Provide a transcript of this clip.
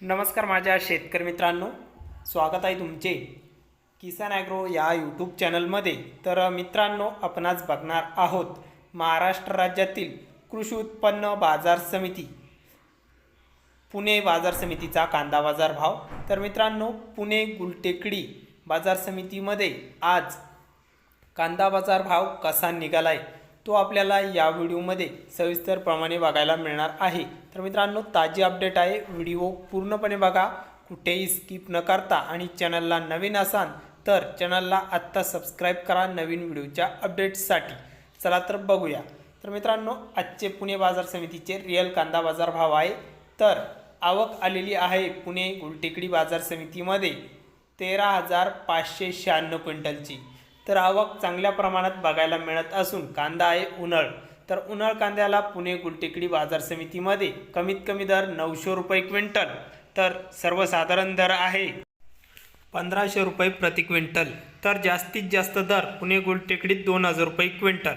नमस्कार माझ्या शेतकरी मित्रांनो. स्वागत आहे तुमचे किसान ॲग्रो या यूट्यूब चॅनलमध्ये. तर मित्रांनो आपण आज बघणार आहोत महाराष्ट्र राज्यातील कृषी उत्पन्न बाजार समिती. पुणे बाजार समितीचा कांदा बाजार भाव. तर मित्रांनो पुणे गुलटेकडी बाजार समितीमध्ये आज कांदा बाजार भाव कसा निघालाय? तो आपल्याला या व्हिडिओमध्ये सविस्तरप्रमाणे बघायला मिळणार आहे. तर मित्रांनो ताजी अपडेट आहे. व्हिडिओ पूर्णपणे बघा. कुठेही स्किप न करता आणि चॅनलला नवीन असाल तर चॅनलला आत्ता सबस्क्राईब करा नवीन व्हिडिओच्या अपडेट्ससाठी चला तर बघूया. तर मित्रांनो आजचे पुणे बाजार समितीचे रिअल कांदा बाजार भाव आहे. तर आवक आलेली आहे पुणे गुलटेकडी बाजार समितीमध्ये तेरा हजार पाचशे शहाण्णव क्विंटलची. तर आवक चांगल्या प्रमाणात बघायला मिळत असून कांदा आहे उन्हाळ. तर उन्हाळ कांद्याला पुणे गुलटेकडी बाजार समितीमध्ये कमीत कमी दर नऊशे रुपये क्विंटल. तर सर्वसाधारण दर आहे पंधराशे रुपये प्रति क्विंटल. तर जास्तीत जास्त दर पुणे गुलटेकडीत दोन हजार रुपये क्विंटल.